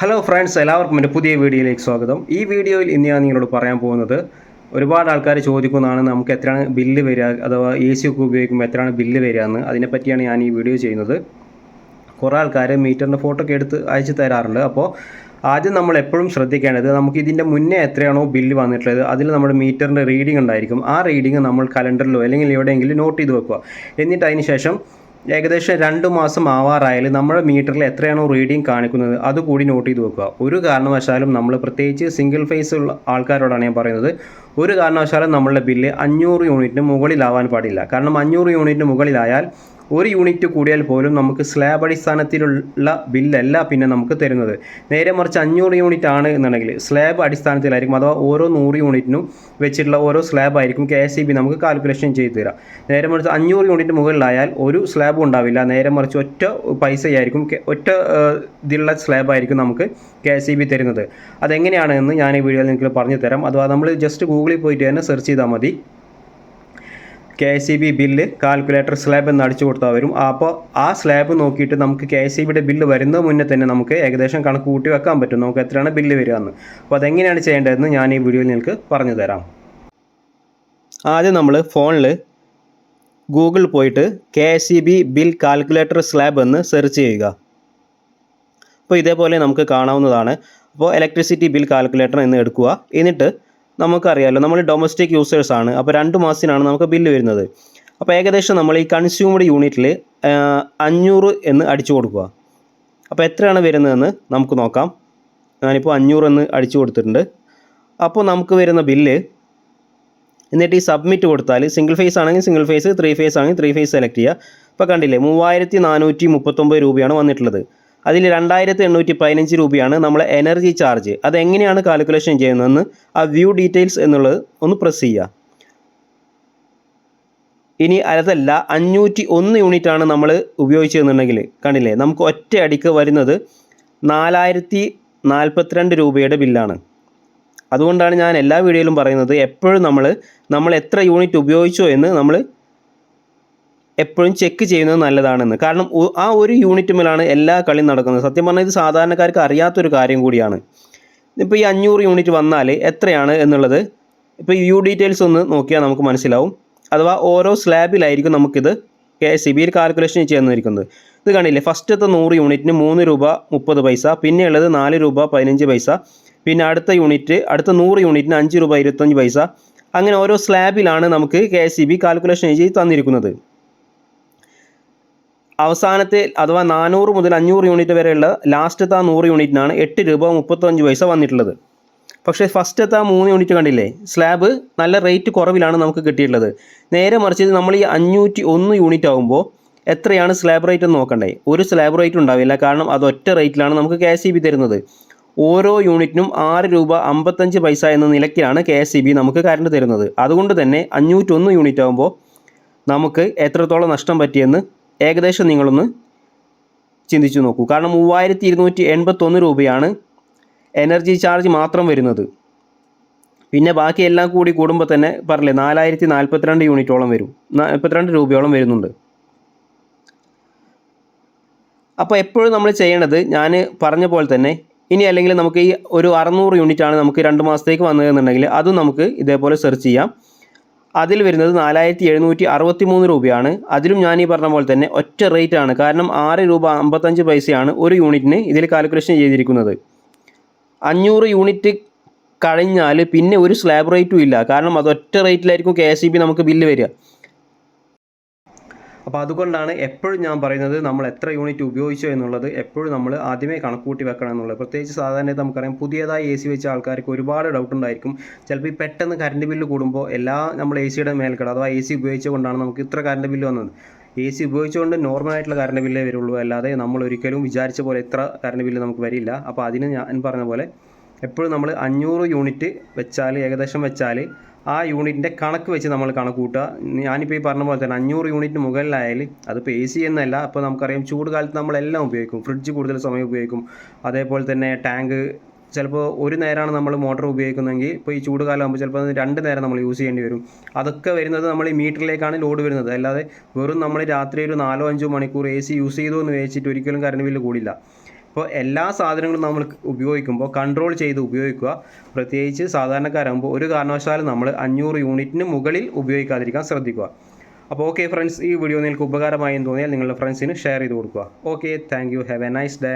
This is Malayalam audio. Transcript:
ഹലോ ഫ്രണ്ട്സ് എല്ലാവർക്കും എന്റെ പുതിയ വീഡിയോയിലേക്ക് സ്വാഗതം. ഈ വീഡിയോയിൽ ഇന്ന് ഞാൻ നിങ്ങളോട് പറയാൻ പോകുന്നത് ഒരുപാട് ആൾക്കാർ ചോദിക്കുന്നതാണ് നമുക്ക് എത്രയാണ് ബില്ല് വരിക അഥവാ എ സി ഒക്കെ ഉപയോഗിക്കുമ്പോൾ എത്രയാണ് ബില്ല് വരിക എന്ന്. അതിനെപ്പറ്റിയാണ് ഞാൻ ഈ വീഡിയോ ചെയ്യുന്നത്. കുറേ ആൾക്കാർ മീറ്ററിന്റെ ഫോട്ടോ ഒക്കെ എടുത്ത് അയച്ചു തരാറുണ്ട്. അപ്പോൾ ആദ്യം നമ്മൾ എപ്പോഴും ശ്രദ്ധിക്കേണ്ടത് നമുക്ക് ഇതിന്റെ മുന്നേ എത്രയാണോ ബില്ല് വന്നിട്ടുള്ളത് അതിൽ നമ്മുടെ മീറ്ററിന്റെ റീഡിംഗ് ഉണ്ടായിരിക്കും. ആ റീഡിംഗ് നമ്മൾ കലണ്ടറിലോ അല്ലെങ്കിൽ എവിടെയെങ്കിലും നോട്ട് ചെയ്ത് വെക്കുക. എന്നിട്ട് അതിന് ശേഷം ഏകദേശം രണ്ട് മാസം ആവാറായാൽ നമ്മുടെ മീറ്ററിൽ എത്രയാണോ റീഡിംഗ് കാണിക്കുന്നത് അതുകൂടി നോട്ട് ചെയ്ത് വെക്കുക. ഒരു കാരണവശാലും നമ്മൾ പ്രത്യേകിച്ച് സിംഗിൾ ഫേസ് ഉള്ള ആൾക്കാരോടാണ് ഞാൻ പറയുന്നത്. ഒരു കാരണവശാലും നമ്മളുടെ ബില്ല് അഞ്ഞൂറ് യൂണിറ്റിന് മുകളിലാവാൻ പാടില്ല. കാരണം അഞ്ഞൂറ് യൂണിറ്റിന് മുകളിലായാൽ ഒരു യൂണിറ്റ് കൂടിയാൽ പോലും നമുക്ക് സ്ലാബ് അടിസ്ഥാനത്തിലുള്ള ബില്ലല്ല പിന്നെ നമുക്ക് തരുന്നത്. നേരെ മറിച്ച് അഞ്ഞൂറ് യൂണിറ്റ് ആണ് എന്നുണ്ടെങ്കിൽ സ്ലാബ് അടിസ്ഥാനത്തിലായിരിക്കും അഥവാ ഓരോ നൂറ് യൂണിറ്റിനും വെച്ചിട്ടുള്ള ഓരോ സ്ലാബ് ആയിരിക്കും കെ എസ് നമുക്ക് കാൽക്കുലേഷൻ ചെയ്ത് തരാം. നേരെ മറിച്ച് അഞ്ഞൂറ് യൂണിറ്റ് മുകളിലായാൽ ഒരു സ്ലാബും ഉണ്ടാവില്ല. നേരെ മറിച്ച് ഒറ്റ പൈസയായിരിക്കും ഒറ്റ ഇതിലുള്ള സ്ലാബ് ആയിരിക്കും നമുക്ക് കെ എസ് ഇ ബി തരുന്നത്. അതെങ്ങനെയാണ് എന്ന് ഞാൻ ഈ വീഡിയോയിൽ നിങ്ങൾക്ക് പറഞ്ഞു തരാം അഥവാ നമ്മൾ ജസ്റ്റ് ഗൂഗിളിൽ പോയിട്ട് തന്നെ സെർച്ച് ചെയ്താൽ മതി. K S E B bill calculator slab എന്ന് അടിച്ചു കൊടുത്താൽ വരും. അപ്പോൾ ആ സ്ലാബ് നോക്കിയിട്ട് നമുക്ക് കെ എസ് ഇ ബിയുടെ ബില്ല് വരുന്നത് മുന്നേ തന്നെ നമുക്ക് ഏകദേശം കണക്ക് കൂട്ടി വെക്കാൻ പറ്റും. നമുക്ക് എത്രയാണ് ബില്ല് വരിക എന്ന്. അപ്പോൾ അതെങ്ങനെയാണ് ചെയ്യേണ്ടതെന്ന് ഞാൻ ഈ വീഡിയോയിൽ നിങ്ങൾക്ക് പറഞ്ഞു തരാം. ആദ്യം നമ്മൾ ഫോണിൽ ഗൂഗിൾ പോയിട്ട് K S E B bill calculator slab എന്ന് സെർച്ച് ചെയ്യുക. അപ്പോൾ ഇതേപോലെ നമുക്ക് കാണാവുന്നതാണ്. അപ്പോൾ ഇലക്ട്രിസിറ്റി ബിൽ കാൽക്കുലേറ്റർ എന്ന് എടുക്കുക. എന്നിട്ട് നമുക്കറിയാമല്ലോ നമ്മൾ ഡൊമസ്റ്റിക് യൂസേഴ്സ് ആണ്. അപ്പോൾ രണ്ട് മാസത്തിനാണ് നമുക്ക് ബില്ല് വരുന്നത്. അപ്പോൾ ഏകദേശം നമ്മൾ ഈ കൺസ്യൂമഡ് യൂണിറ്റിൽ അഞ്ഞൂറ് എന്ന് അടിച്ചു കൊടുക്കുക. അപ്പോൾ എത്രയാണ് വരുന്നതെന്ന് നമുക്ക് നോക്കാം. ഞാനിപ്പോൾ അഞ്ഞൂറ് എന്ന് അടിച്ചു കൊടുത്തിട്ടുണ്ട്. അപ്പോൾ നമുക്ക് വരുന്ന ബില്ല് എന്നിട്ട് ഈ സബ്മിറ്റ് കൊടുത്താൽ സിംഗിൾ ഫേസ് ആണെങ്കിൽ സിംഗിൾ ഫേസ് ത്രീ ഫേസ് ആണെങ്കിൽ ത്രീ ഫേസ് സെലക്ട് ചെയ്യുക. ഇപ്പോൾ കണ്ടില്ലേ മൂവായിരത്തി നാനൂറ്റി മുപ്പത്തൊമ്പത് രൂപയാണ് വന്നിട്ടുള്ളത്. അതിൽ രണ്ടായിരത്തി എണ്ണൂറ്റി പതിനഞ്ച് രൂപയാണ് നമ്മൾ എനർജി ചാർജ് അത് എങ്ങനെയാണ് കാൽക്കുലേഷൻ ചെയ്യുന്നതെന്ന് ആ വ്യൂ ഡീറ്റെയിൽസ് എന്നുള്ളത് ഒന്ന് പ്രസ് ചെയ്യുക. ഇനി അതല്ല അഞ്ഞൂറ്റി ഒന്ന് യൂണിറ്റ് ആണ് നമ്മൾ ഉപയോഗിച്ചതെന്നുണ്ടെങ്കിൽ കണ്ടില്ലേ? നമുക്ക് ഒറ്റ അടിക്ക് വരുന്നത് നാലായിരത്തി നാൽപ്പത്തിരണ്ട് രൂപയുടെ ബില്ലാണ് അതുകൊണ്ടാണ് ഞാൻ എല്ലാ വീഡിയോയിലും പറയുന്നത് എപ്പോഴും നമ്മൾ നമ്മൾ എത്ര യൂണിറ്റ് ഉപയോഗിച്ചോ എന്ന് നമ്മൾ എപ്പോഴും ചെക്ക് ചെയ്യുന്നത് നല്ലതാണെന്ന്. കാരണം ആ ഒരു യൂണിറ്റ് മേലാണ് എല്ലാ കളിയും നടക്കുന്നത്. സത്യം പറഞ്ഞാൽ ഇത് സാധാരണക്കാർക്ക് അറിയാത്തൊരു കാര്യം കൂടിയാണ്. ഇപ്പോൾ ഈ അഞ്ഞൂറ് യൂണിറ്റ് വന്നാൽ എത്രയാണ് എന്നുള്ളത്? ഇപ്പോൾ യു ഡീറ്റെയിൽസ് ഒന്ന് നോക്കിയാൽ നമുക്ക് മനസ്സിലാവും. അഥവാ ഓരോ സ്ലാബിലായിരിക്കും നമുക്കിത് കെ എസ് സി ബിയിൽ കാൽക്കുലേഷൻ ചെയ്യുന്നിരിക്കുന്നത് ഇത് കണ്ടില്ലേ? ഫസ്റ്റത്തെ നൂറ് യൂണിറ്റിന് മൂന്ന് രൂപ മുപ്പത് പൈസ പിന്നെയുള്ളത് നാല് രൂപ പതിനഞ്ച് പൈസ പിന്നെ അടുത്ത യൂണിറ്റ് അടുത്ത നൂറ് യൂണിറ്റിന് അഞ്ച് രൂപ ഇരുപത്തഞ്ച് പൈസ. അങ്ങനെ ഓരോ സ്ലാബിലാണ് നമുക്ക് K S E B calculation ചെയ്ത് തന്നിരിക്കുന്നത്. അവസാനത്തെ അഥവാ നാനൂറ് മുതൽ അഞ്ഞൂറ് യൂണിറ്റ് വരെയുള്ള ലാസ്റ്റത്തെ ആ നൂറ് യൂണിറ്റിനാണ് എട്ട് രൂപ മുപ്പത്തഞ്ച് പൈസ വന്നിട്ടുള്ളത്. പക്ഷേ ഫസ്റ്റത്തെ ആ മൂന്ന് യൂണിറ്റ് കണ്ടില്ലേ സ്ലാബ് നല്ല റേറ്റ് കുറവിലാണ് നമുക്ക് കിട്ടിയിട്ടുള്ളത്. നേരെ മറിച്ച് നമ്മൾ ഈ അഞ്ഞൂറ്റി ഒന്ന് യൂണിറ്റ് ആകുമ്പോൾ എത്രയാണ് സ്ലാബ് റേറ്റ് എന്ന് നോക്കണ്ടേ? ഒരു സ്ലാബ് റേറ്റ് ഉണ്ടാവില്ല കാരണം അത് ഒറ്റ റേറ്റിലാണ് നമുക്ക് കെ എസ് തരുന്നത്. ഓരോ യൂണിറ്റിനും ആറ് രൂപ അമ്പത്തഞ്ച് പൈസ എന്ന നിലയ്ക്കാണ് കെ എസ് ഇ ബി നമുക്ക് കറണ്ട് തരുന്നത്. അതുകൊണ്ട് തന്നെ അഞ്ഞൂറ്റൊന്ന് യൂണിറ്റ് ആകുമ്പോൾ നമുക്ക് എത്രത്തോളം നഷ്ടം പറ്റിയെന്ന് ഏകദേശം നിങ്ങളൊന്ന് ചിന്തിച്ചു നോക്കൂ. കാരണം മൂവായിരത്തി ഇരുന്നൂറ്റി എൺപത്തൊന്ന് രൂപയാണ് എനർജി ചാർജ് മാത്രം വരുന്നത്. പിന്നെ ബാക്കി എല്ലാം കൂടി കൂടുമ്പോൾ തന്നെ പറഞ്ഞില്ലേ നാലായിരത്തി നാൽപ്പത്തിരണ്ട് യൂണിറ്റോളം വരും. നാൽപ്പത്തിരണ്ട് രൂപയോളം വരുന്നുണ്ട്. അപ്പോൾ എപ്പോഴും നമ്മൾ ചെയ്യേണ്ടത് ഞാൻ പറഞ്ഞ പോലെ തന്നെ ഇനി അല്ലെങ്കിൽ നമുക്ക് ഈ ഒരു അറുന്നൂറ് യൂണിറ്റ് ആണ് നമുക്ക് രണ്ട് മാസത്തേക്ക് വന്നതെന്നുണ്ടെങ്കിൽ അതും നമുക്ക് ഇതേപോലെ സെർച്ച് ചെയ്യാം. അതിൽ വരുന്നത് നാലായിരത്തി എഴുന്നൂറ്റി അറുപത്തി മൂന്ന് രൂപയാണ്. അതിലും ഞാൻ ഈ പറഞ്ഞ പോലെ തന്നെ ഒറ്റ റേറ്റ് ആണ്. കാരണം ആറ് രൂപ അമ്പത്തഞ്ച് പൈസയാണ് ഒരു യൂണിറ്റിന് ഇതിൽ കാൽക്കുലേഷൻ ചെയ്തിരിക്കുന്നത്. അഞ്ഞൂറ് യൂണിറ്റ് കഴിഞ്ഞാൽ പിന്നെ ഒരു സ്ലാബ് റേറ്റും ഇല്ല. കാരണം അത് ഒറ്റ റേറ്റിലായിരിക്കും കെ എസ് ഇ ബി നമുക്ക് ബില്ല് വരിക. അപ്പോൾ അതുകൊണ്ടാണ് എപ്പോഴും ഞാൻ പറയുന്നത് നമ്മൾ എത്ര യൂണിറ്റ് ഉപയോഗിച്ചോ എന്നുള്ളത് എപ്പോഴും നമ്മൾ ആദ്യമേ കണക്കൂട്ടി വെക്കണം എന്നുള്ളത്. പ്രത്യേകിച്ച് സാധാരണ നമുക്കറിയാം പുതിയതായി എ സി വെച്ച ആൾക്കാർക്ക് ഒരുപാട് ഡൗട്ട് ഉണ്ടായിരിക്കും. ചിലപ്പോൾ ഈ പെട്ടെന്ന് കറണ്ട് ബില്ല് കൂടുമ്പോൾ എല്ലാ നമ്മൾ എ സിയുടെ മേൽക്കട അഥവാ എ സി ഉപയോഗിച്ചുകൊണ്ടാണ് നമുക്ക് ഇത്ര കറണ്ട് ബില്ല് വന്നത്. എ സി ഉപയോഗിച്ചുകൊണ്ട് നോർമലായിട്ടുള്ള കറണ്ട് ബില്ലേ വരുള്ളൂ. അല്ലാതെ നമ്മൾ ഒരിക്കലും വിചാരിച്ച പോലെ ഇത്ര കറണ്ട് ബില്ല് നമുക്ക് വരില്ല. അപ്പോൾ അതിന് ഞാൻ പറഞ്ഞ പോലെ എപ്പോഴും നമ്മൾ അഞ്ഞൂറ് യൂണിറ്റ് വെച്ചാൽ ഏകദേശം വെച്ചാൽ ആ യൂണിറ്റിന്റെ കണക്ക് വെച്ച് നമ്മൾ കണക്ക് കൂട്ടുക. ഞാനിപ്പോൾ ഈ പറഞ്ഞ പോലെ തന്നെ അഞ്ഞൂറ് യൂണിറ്റിന് മുകളിലായാലും അതിപ്പോൾ എ സി എന്നല്ല അപ്പോൾ നമുക്കറിയാം ചൂട് കാലത്ത് നമ്മളെല്ലാം ഉപയോഗിക്കും. ഫ്രിഡ്ജ് കൂടുതൽ സമയം ഉപയോഗിക്കും. അതേപോലെ തന്നെ ടാങ്ക് ചിലപ്പോൾ ഒരു നേരമാണ് നമ്മൾ മോട്ടർ ഉപയോഗിക്കുന്നതെങ്കിൽ ഇപ്പോൾ ഈ ചൂട് കാലമാകുമ്പോൾ ചിലപ്പോൾ രണ്ട് നേരം നമ്മൾ യൂസ് ചെയ്യേണ്ടി വരും. അതൊക്കെ വരുന്നത് നമ്മൾ ഈ മീറ്ററിലേക്കാണ് ലോഡ് വരുന്നത്. അല്ലാതെ വെറും നമ്മൾ രാത്രി ഒരു നാലോ അഞ്ചോ മണിക്കൂർ എ സി യൂസ് ചെയ്തു എന്ന് വെച്ചിട്ട് ഒരിക്കലും കറണ്ട് ബില്ല് കൂടില്ല. അപ്പോൾ എല്ലാ സാധനങ്ങളും നമ്മൾ ഉപയോഗിക്കുമ്പോൾ കൺട്രോൾ ചെയ്ത് ഉപയോഗിക്കുക. പ്രത്യേകിച്ച് സാധാരണക്കാരാകുമ്പോൾ ഒരു കാരണവശാലും നമ്മൾ അഞ്ഞൂറ് യൂണിറ്റിന് മുകളിൽ ഉപയോഗിക്കാതിരിക്കാൻ ശ്രദ്ധിക്കുക. അപ്പോൾ ഓക്കെ ഫ്രണ്ട്സ് ഈ വീഡിയോ നിങ്ങൾക്ക് ഉപകാരമായി എന്ന് തോന്നിയാൽ നിങ്ങളുടെ ഫ്രണ്ട്സിന് ഷെയർ ചെയ്ത് കൊടുക്കുക. Okay thank you have a nice day